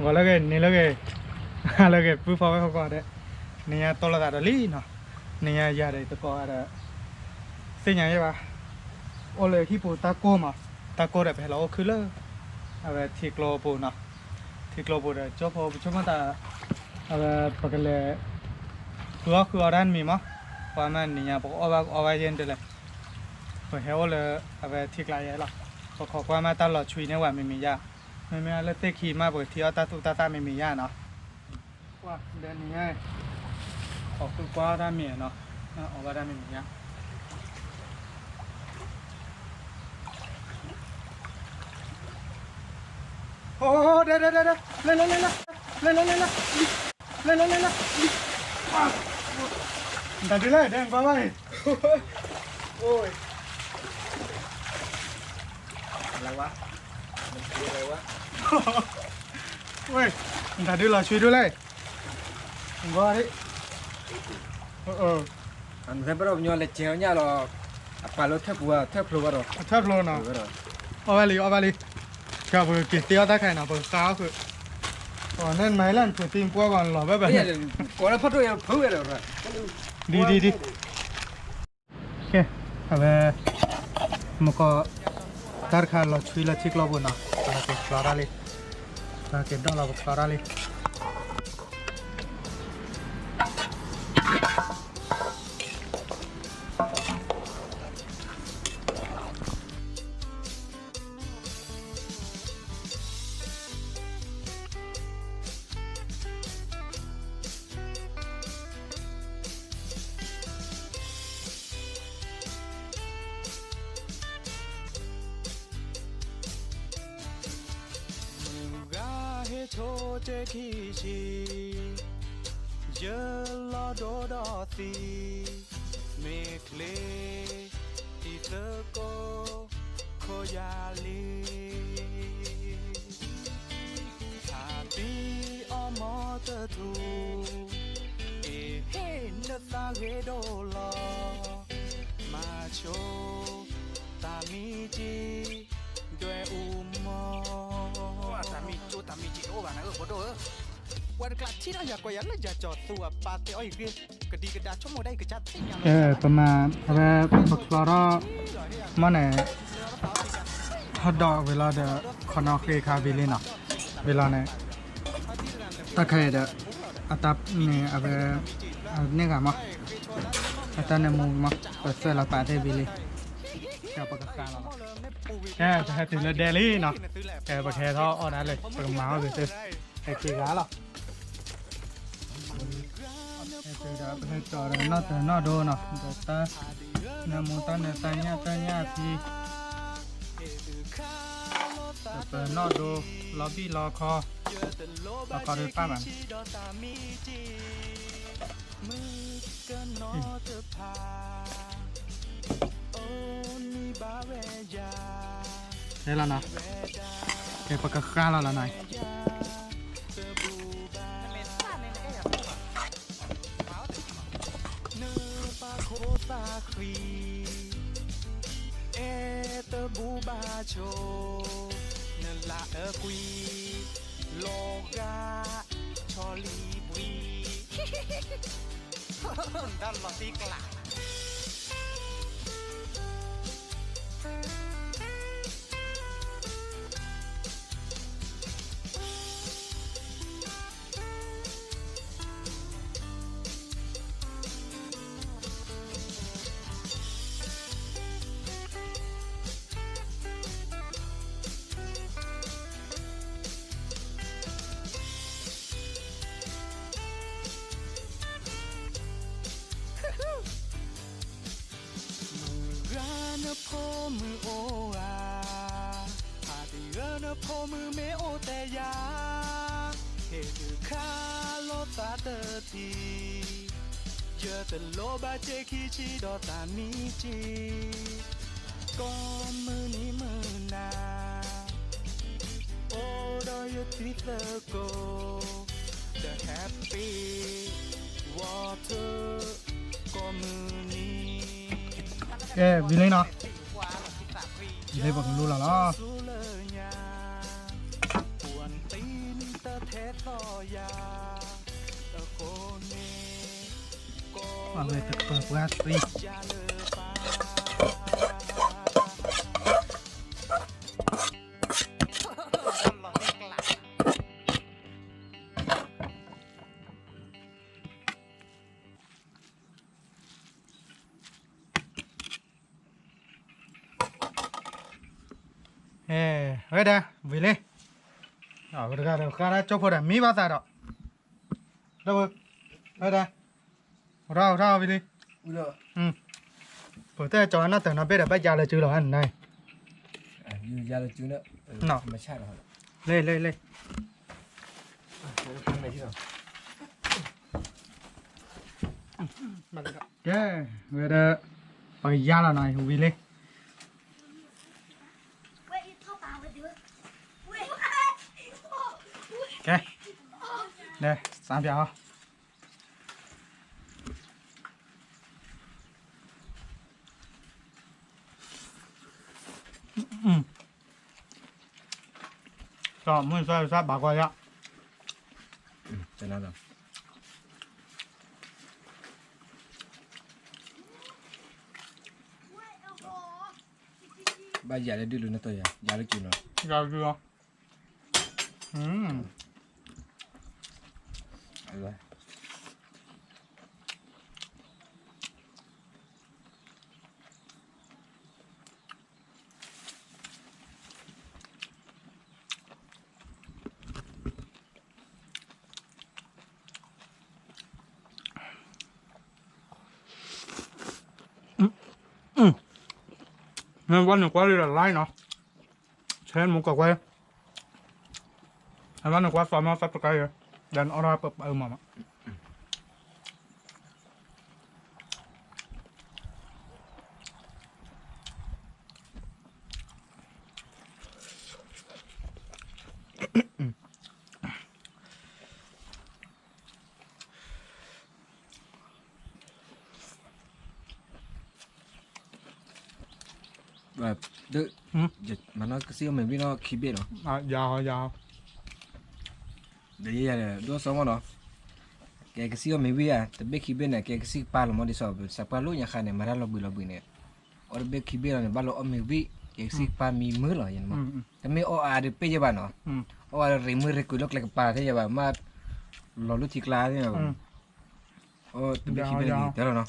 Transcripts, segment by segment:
ngolage nilage alage pu phawe ho ko de niya tolaga do li no niya ya de to ko ara sinya ye ba ole hi po ta ko ma ta ko de phelo khu le ara thi klo po na thi klo po de cho pho cho ma ta ara pakale tu khu aran mi ma pa ma niya po oba oba yen de le ko he ole ave thi kla ye la ko ko kwa ma ta lo chui ne wa mi mi ya พอช่วงนั้นเอาไปปกเลยคือว่าคืออะไรมีมั้ยความมันนี่ยบอกเอาไว้เอาไว้เย็นเดี๋ยวเลยพอเฮลเลยเอาไปที่ไกลยัยละพอขอความมาตลอดชีวิตเนี่ยว่าไม่มียาไม่มีแล้วเตะขี่มาบอกที่เอาตาตุตาตาไม่มียาเนาะว่าเดินนี้ง่ายออกคือกว่าด้านเมียเนาะออกว่าด้านไม่มียาโอ้เดี๋ยวเดี๋ยวเดี๋ยวเลยเลยเลยเลยเลยเลยเลยเลยเลยเลยเลยดันไปเลยเดินไปไปโอ้ยอะไรวะมันคืออะไรวะโอ้ยดันดูเราช่วยด้วยเลยผมว่าดิเอออันเซปรบยอนเลเจียวเนี่ยหรออะปาโลเทปัวเทปลัวหรอชอบโลนะหรอเอาไปเลยเอาไปเลยก็เพื่อกินเตี้ยตาไข่นะเพื่อข้าวคืออ๋อนั่นไหมล่ะเพื่อตีนปัวก่อนหรอแบบเนี่ Ui, đã đưa là chui đưa lại Không có đấy. Ờ ờ. Anh thấy bắt đầu nhỏ lệch chéo nha là Apa lo thép vừa, thép rồi à, Thép lùa nào? Ừ, ô bà lì, ô bà lì. Cả vừa kỷ tiêu khai nào vừa cáo vừa. Còn nên mấy lần thử tìm qua còn lỏ bếp bẩn Có nó phát rồi, phứ rồi rồi. Đi đi đi. Ok, hả à, về. Một có Tarkha lo chui là thích lo buồn nào? Florali. Kita gendong lah Florali. giờ lo đô đo tì mê lê, thì thơ cô khô gia li thà bi o mò tơ thù ê hê nơ ta ghê đô lo mà chô ta mi chi đuê u mò. Ta mi, chô ta mi chi, ô bà nà ở có đô วันกลัดที่เราอยากกว่ายันเลยจะจอดตัวปาเตอ้อยเรียกดีกระดาชั่วโมงได้กระจัดเออประมาณอาไปปักลาเรามันเนี่ยฮอตดอกเวลาเดอคอนอเคคาบิลินะเวลาเนี่ยตะไคร้เดออัตับเนี่ยเอาไปเนี่ยกันมั้งอัตับเนี่ยมูมั้งเปิดเสื้อละปาเทบิลิแค่ปากกาเราแค่จะให้ถึงเดลี่เนาะแค่ปากแค่ท่ออ่อนนั้นเลยปากมาเอาไปซื้อไอ้กี่กานหรอ આપણે ચરણનો ધનો ડોનો જોતા ને મોટા ને ત્યાં ત્યાંથી ધનો ડો લબી લખો લખો રે પાવા มือก็นอเธอพาโอนิบาวยาได้แล้วนะเก็บปากกาแล้วละนาย โคตาครีเอเตอร์บูบาโชเนลาเออกุยโลกาชอลีบุยดันลอตีกลา き夜ばてきちどたみちこむにむなおどゆきたこ The Happy Water ก็มือนี้แกวิเลยเนาะวิเลยบอกถึงรู้แล้วเนาะ ale tak pan łatwiej. Eh, ada, boleh. Ah, bergerak, bergerak, coba dah, mi baca dah. Dah, ada. rau rau đi. Ừ. Bữa tết cho nó tưởng nó biết là bây giờ là chữ là anh này à, như giờ là chữ nữa. Ừ, Nọ, mà sai rồi lên lên lên cái về đó bây giờ là này không vi lên cái đây sáng biểu 음. 자, 문 쏴쏴 막아야. 음, 잘하다. ba giờ lại đi luôn nó tôi à giờ nó chịu chưa ừ nên quá nhiều quá đi là lái nó. Sẽ một cà quay. Anh bán được quá xóa nó sắp được cái rồi dan orang apa apa mama de mana kasi me bino khibe no à già già de ye ya do so mo no ke kasi me bi ya te be khibe na ke kasi pal mo di so sa palo nya khane mara lo bi lo bi ne or be khibe na balo o me bi ke kasi pa mi mo lo yan mo te me o a de pe ye ba no o a re mo re ku lo ke pa te ye ba ma lo lu ti kla ne o te be khibe ni te lo no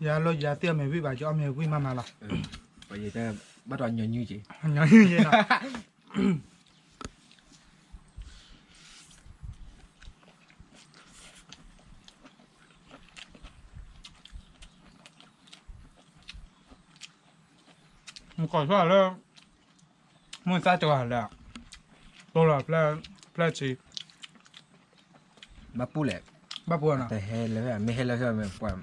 dạ lôi dạ tiêu mình vui bà cho mẹ quý mama là ừ. bởi vậy ta bắt đầu nhỏ như chị nhỏ như vậy rồi còn phải là muốn sao cho là tôi là là là chị bà bù lẹ bà bù nào thế hệ là mẹ hệ là sao mẹ quan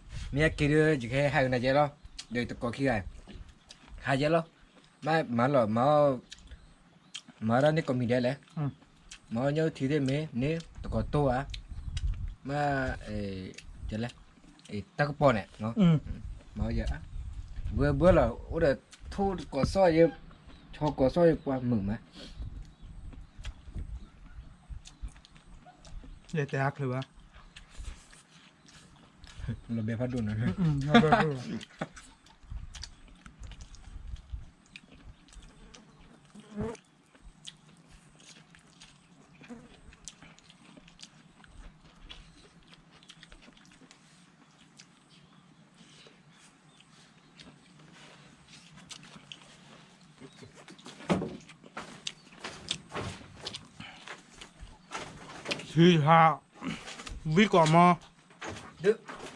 mía kia đưa chỉ khi hai này chơi lo đời tụi có khi này hai chơi lo mà mà lo mà mà ra nít còn mình đây mà nhớ thì đây mấy nếu tụi có to à mà chơi lẽ ta có bỏ này nó mà giờ bữa bữa là ủa là thu có soi chứ cho có soi qua mừng mà để tay hắc à ต่ฮักหรือวะ là bé phát đồn rồi อืมเอาไปดูที่ห้าวิกว่ามา được หืมเย็ดไปแล้วเพราะเราจุลบุยนะนี่คิดอมอ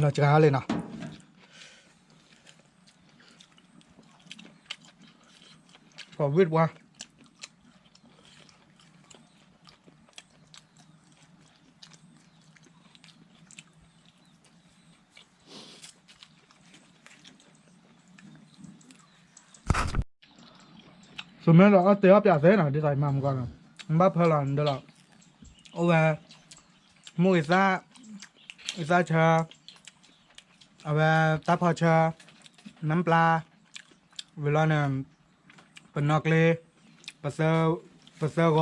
nó chả lên nào. Có viết qua số mấy đó tiêu hấp giả thế nào đi giải mầm còn bắp hơi lần được rồi Ok, mua cái ra, cái da chờ હવે તાપો છે નમપલા વેલાને પનકલી પસવ પસવ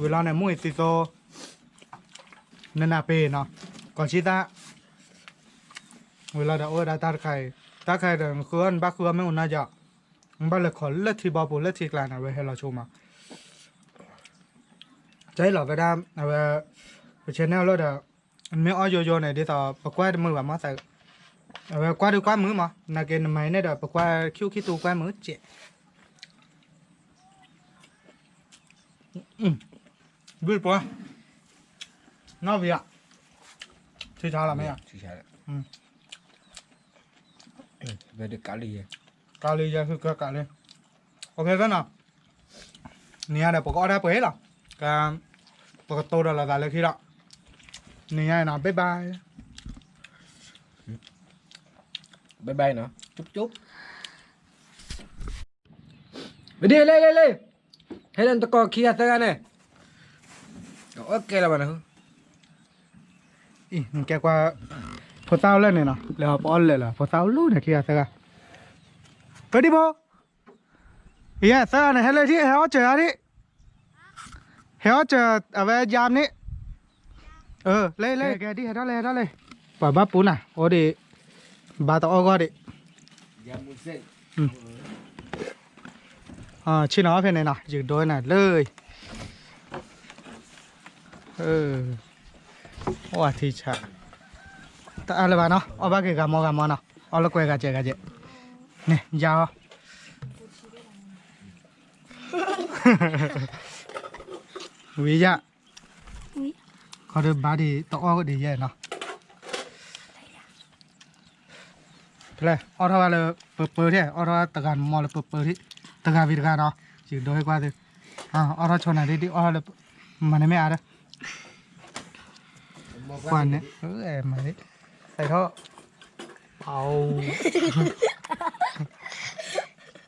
વેલાને મું ઇસી તો નના પે ન કોચી તા વેલા દા ઓ દા તાર ખાઈ તા ખાઈ દે ખુઅન બા ખુઅ મે ઉના જા બા લે ખોલ લે થી બા પો લે થી ક્લાન હવે હેલા છુમા જઈ લો વેડા હવે ચેનલ લો દા મે ઓજો જો ને દે તા પકવાડ મું વા મા સા Ờ, qua được quá mứ mà. Là cái máy này đó qua kêu khi tù qua mứ chị. Ừ, vui quá. Nó vậy ạ. Thì sao là mấy ạ. Thì sao ừ. ừ. Về được cá lì à. cá lì ra cứ cá lì ok cái nào. Nè đã bỏ gọi đã bế hết rồi cái bỏ tôi đó là đã lấy khi đó. Nè nào bye bye. บ๊ายบายบายบายเนาะ จุ๊บจุ๊บไปดิเลยเลยเลยให้เล่นตะกอขี้อะไรกันเนี่ยโอเคแล้วมันนะอีแกกว่าพอเต้าแล้วเนี่ยเนาะแล้วปอนเลยล่ะพอเต้าลู่เนี่ยคิดอะซะกะก็ดิบ่เฮ้ยซะเนี่ยเฮเลยที่เฮาเจอดิเฮาเจอเอาไว้ยามนี้เออเลยเลยแกดิเฮาเลยเฮาเลยป่าบ้าปูน่ะโอดิ bà tao gọi dạ, đi ừ. à, chi nó phía này nào. Giữ đôi này lơi ừ. Ủa thì chả. Ta ăn là bà nó. Ở ba cái gà mò gà mò nó, ở là quay gà chè gà chè nè giao. Quý dạ. Có được ba đi tao gọi đi vậy nào. าละกวยกาเจกาเจเนี่ยยาววิยะวิเขาเดินบาดีตออ้อก็ดีแย่เนาะเพลออทว่าเลยเปิดเปิดที่ออทว่าตะการมอเลยเปิดเปิดที่ตะการวิตะการเนาะอยู่โดยกว่าดิอ่าออทชนอะไรดิออทเลยมันไม่อาร์ควันเนี่ยเออแอมมาดิใส่ท่อเอา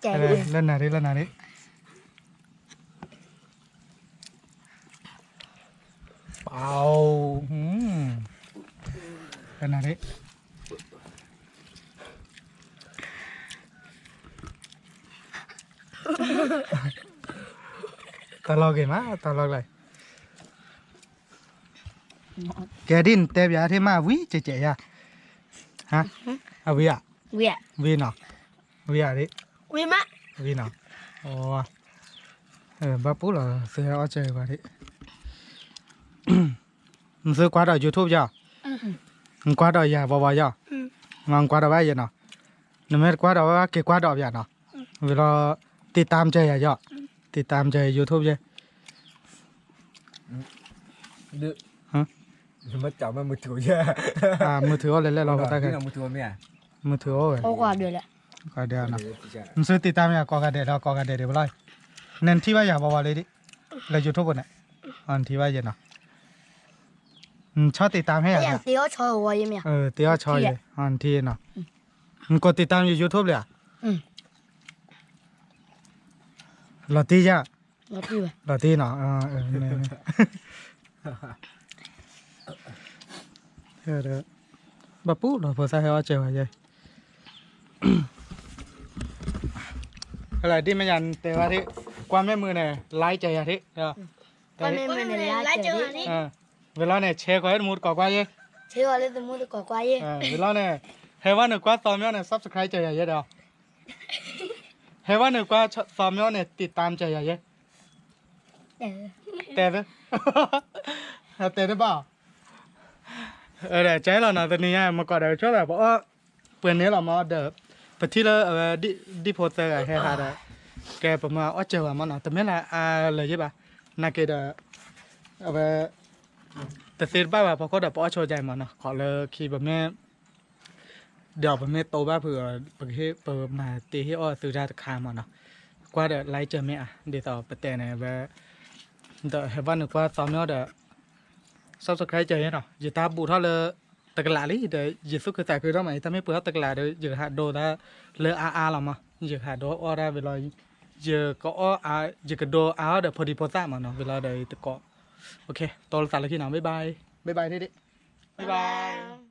ใจอะไรเล่นไหนดิเล่นไหนดิเป่าอืมเล่นไหนดิ ตลอดเกมาตลอดเลยแกดินเตบยาที่มาวิเจเจยาฮะเอาวิอะเวียวิเนาะวิอะดิวิมะวิเนาะโอ้เออบ้าปุ๊เหรอเสียเอาใจกว่าดิมึงซื้อกวาดเอา YouTube ย่อมึงกวาดเอายาบ่บ่ย่อมึงกวาดเอาไว้ยันเนาะนึกไม่กวาดเอาไว้เก็บกวาดเอาอย่าเนาะเวลา ติดตามใจอย่ะยอดติดตามใจยูทูบใช่เจอฮะมมติจับมันมือถือเยอะอ่ามือถือเอาเลยแล้วเราก็ตากันมือถือเนี่ะมือถือเอาไโอ้กว่าเดือนละก็เดียวนะมันซื้อติดตามอย่ะกอกระเดดเรากอกระเดดเดี๋ยวไปเลยเน้นที่ว่าอย่าบอกว่าเลยดิเรายูทูบบนไหนอันที่ว่าเย็นเนาะชอบติดตามให้แต่อะเตียวชว์ว้ยังไเออเตี้ยชอยลยอันที่เนาะมึงกดติดตามอยู่ยูทูบเลยอะ อืม lò ti chưa lò ti vậy lò ti nó à, ừ, này, này. được bà pú nó vừa sai hoa chiều vậy cái này đi mấy nhàn tề hoa đi. Qua mấy mưa này lái chạy à thế qua mấy mưa này lái chạy à thế về lo này che có hết mút cỏ qua chứ. Che có hết mút cỏ qua chứ. À, về lo này hay quá nữa quá to mấy này subscribe chạy à vậy đâu ให้ว่าหนูก็ว่าซ้อมย้อนเนี่ยติดตามใจใหญ่เยอะแต่เนอะแต้ได้เปล่าเออเดี๋ยวใจเราหน่อยตอนนี้มาก่อนเดี๋ยวช่วยแบบเพราะว่าเปลือนนี้เรามาเดี๋ยวปที่เราเออดิดิโพเตอร์แค่ฮาร์ดแกประมาณว่าเจอว่ามันอะแต่ไม่ละอ่าเลยใช่ป่ะนักเกดเอาไปแต่เสร็จบ้าว่าพอเขาเดี๋ยวพอโชว์ใจมันอะขอเลยคีแบบนี้ เดี๋ยวผมไม่โตบ้าเผื่อประเทศเปิดมาตีให้ออซื้อได้คามัเนาะกว่าเดี๋ยวไล่เจอไหมอะเดี๋ยวต่อไปแต่ไหนแบบเดี๋ยวเห็นว่าหนึ่งว่าซ้อมเนาะเดี๋ยวซับสไครต์เจอเนาะอย่าตาบูเท่าเลยตะกลาลิเดี๋ยวอย่าสุกคือแต่คือทำไมถ้าไม่เปิดตะกลาเดี๋ยวอย่าหาโดได้เลยอาอาเรามั้งอย่าหาโดอ้อได้เวลาอย่าก็ออาอย่ากระโดอาเดี๋ยวพอดีพอซ่ามันเนาะเวลาเดี๋ยวตะเกาะโอเคต่อนสารคิดหนาบ๊ายบายบ๊ายบายที่ดิบ๊ายบาย